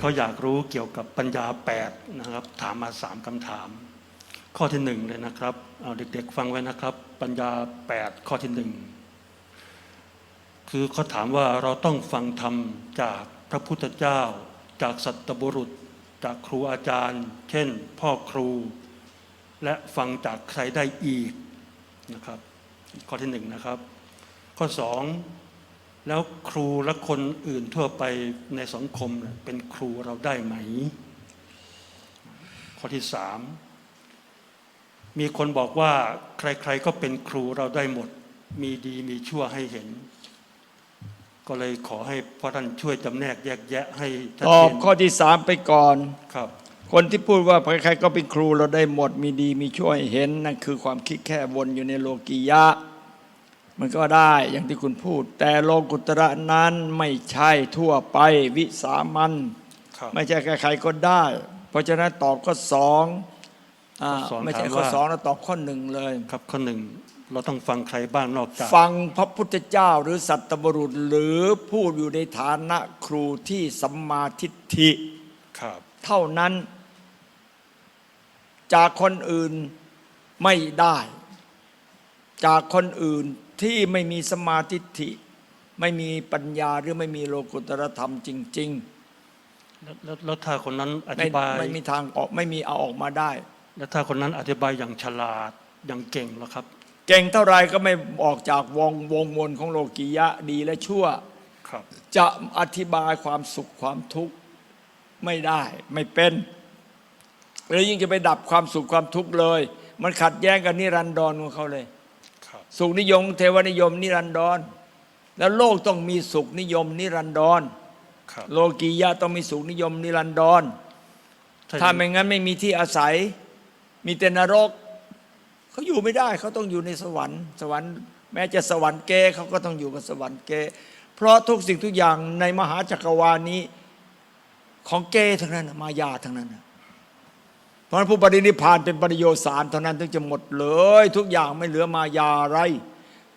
เขาอยากรู้เกี่ยวกับปัญญาแปดนะครับถามมาสามคำถาม ข้อที่หนึ่งเลยนะครับเอาเด็กๆฟังไว้นะครับ ปัญญาแปดข้อที่หนึ่งคือเขาถามว่าเราต้องฟังธรรมจากพระพุทธเจ้า จากสัตบุรุษ จากครูอาจารย์ เช่น พ่อครู และฟังจากใครได้อีกนะครับ ข้อที่หนึ่งนะครับ ข้อสอง แล้วครูและคนอื่นทั่วไปในสังคมเนี่ยเป็นครูเราได้ไหม ข้อที่สามมีคนบอกว่าใครๆก็เป็นครูเราได้หมด มีดีมีชั่วให้เห็น ก็เลยขอให้พ่อท่านช่วยจำแนกแยกแยะให้ชัดตอเจบนข้อที่สามไปก่อนครับ คนที่พูดว่าใครๆก็เป็นครูเราได้หมด มีดีมีช่วยเห็นนั่นคือความคิดแค่วนอยู่ในโลกียะ มันก็ได้อย่างที่คุณพูด แต่โลกุตระนั้นไม่ใช่ทั่วไปวิสามันครับไม่ใช่ใครๆก็ได้ เพราะฉะนั้นตอบข้อสองอ่าข้อสองไม่ใช่ถามข้อว่าสองแล้วตอบข้อหนึ่งเลย ครับข้อหนึ่งเราต้องฟังใครบ้างนอกจาก ฟังพระพุทธเจ้าหรือสัตบุรุษหรือพูดอยู่ในฐานะครูที่สัมมาทิฏฐิครับ เท่านั้น จากคนอื่นไม่ได้ จากคนอื่น ที่ไม่มีสมาธิฐิไม่มีปัญญาหรือไม่มีโลกุตรธรรมจริงแล้วแล้วแล้วถ้าคนนั้นอๆไม่ธิบายไม่มีทางออกไม่มีเอาออกมาได้ แล้วถ้าคนนั้นอธิบายอย่างฉลาดอย่างเก่งแล้วครับ เก่งเท่าไรก็ไม่ออกจากวงวงวนของโลกียะดีและชั่วครับ จะอธิบายความสุขความทุกข์ไม่ได้ไม่เป็นหรือยิ่งจะไปดับความสุขความทุกข์เลย มันขัดแย้งกับนิรันดรของเขาเลยครับ สุขนิยม เทวนิยม นิรันดร แล้วโลกต้องมีสุขนิยม นิรันดรครับโลกียะต้องมีสุขนิยม นิรันดรถ้าถ้าไม่งั้นไม่มีที่อาศัย มีแต่นรกเขาอยู่ไม่ได้เขาต้องอยู่ในสวรรค์ สวรรค์แม้จะสวรรค์เกเขาก็ต้องอยู่กับสวรรค์เกเพราะทุกสิ่งทุกอย่างในมหาจักรวาลนี้ ของเกทั้งนั้นน่ะมายาทั้งนั้นน่ะ เพราะฉะนั้นผู้ปรินิพพานเป็นปริโยสารเท่านั้นถึงจะหมดเลย ทุกอย่างไม่เหลือมายาอะไร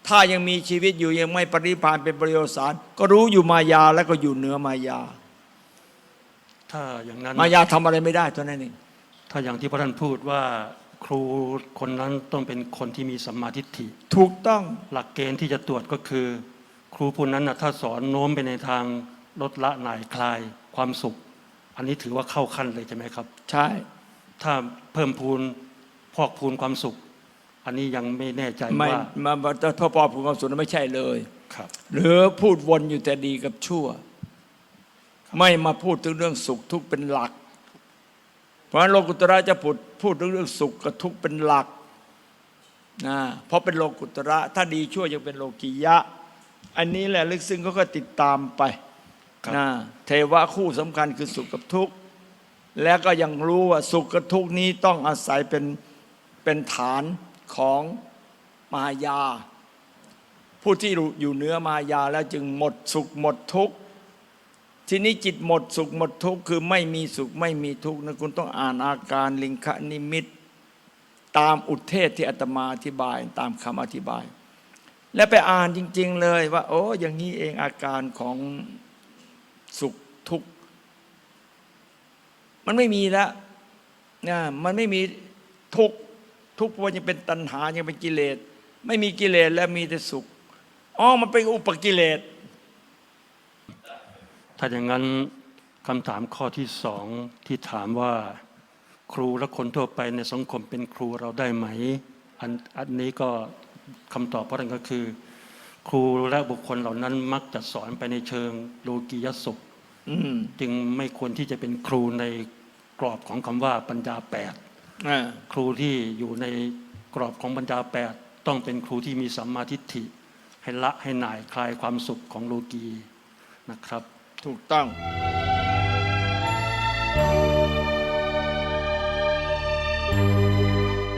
ถ้ายังมีชีวิตอยู่ยังไม่ปรินิพพานเป็นปริโยสารก็รู้อยู่มายาแล้วก็อยู่เหนือมายา ถ้าอย่างนั้นมายาทำอะไรไม่ได้เท่านั้นเองถ้าอย่างที่พระท่านพูดว่าครูคนนั้นต้องเป็นคนที่มีสัมมาทิฏฐิ ถูกต้องหลักเกณฑ์ที่จะตรวจก็คือ ครูผู้นั้นนะถ้าสอนโน้มไปในทางลดละหน่ายคลายความสุข อันนี้ถือว่าเข้าขั้นเลยใช่ไหมครับ ใช่ ถ้าเพิ่มพูนพอกพูนความสุข อันนี้ยังไม่แน่ใจไม่ว่ามาพ่อปอผูกความสุขนั้นไม่ใช่เลย ครับ หรือพูดวนอยู่แต่ดีกับชั่ว ไม่มาพูดถึงเรื่องสุขทุกข์เป็นหลัก เพราะฉะนั้นโลกุตระจะพูดพูดถึงเรื่องสุขกับทุกข์เป็นหลักนะเพราะเป็นโลกุตระ ถ้าดีชั่วยังเป็นโลกียะ อันนี้แหละลึกซึ้งเขาก็ติดตามไปครับนะเทวะคู่สำคัญคือสุขกับทุกข์ แล้วก็ยังรู้ว่าสุขกับทุกข์นี้ต้องอาศัยเป็นเป็นฐานของมายา ผู้ที่อยู่เหนือมายาแล้วจึงหมดสุขหมดทุกข์ทีนี้จิตหมดสุขหมดทุกข์คือไม่มีสุขไม่มีทุกข์นะคุณต้องอ่านอาการลิงคนิมิต ตามอุทเทศที่อาตมาอธิบายตามคำอธิบาย และไปอ่านจริง ๆ เลยว่า โอ้อย่างนี้เองอาการของสุขทุกข์ มันไม่มีแล้วนะมันไม่มีทุกข์ทุกข์เพราะว่ายังเป็นตัณหายังเป็นกิเลส ไม่มีกิเลสแล้วมีแต่สุขอ๋อมันเป็นอุปกิเลส ถ้าอย่างนั้นคำถามข้อที่สองที่ถามว่าครูและคนทั่วไปในสังคมเป็นครูเราได้ไหม อันอันนี้ก็คำตอบเพราะนั้นก็คือ ครูและบุคคลเหล่านั้นมักจะสอนไปในเชิงโลกียสุขอืมจึงไม่ควรที่จะเป็นครูใน กรอบของคำว่าปัญญาแปดอ่าครูที่อยู่ในกรอบของปัญญาแปดต้องเป็นครูที่มีสัมมาทิฏฐิ ให้ละให้หน่ายคลายความสุขของโลกีนะครับ ถูกต้อง「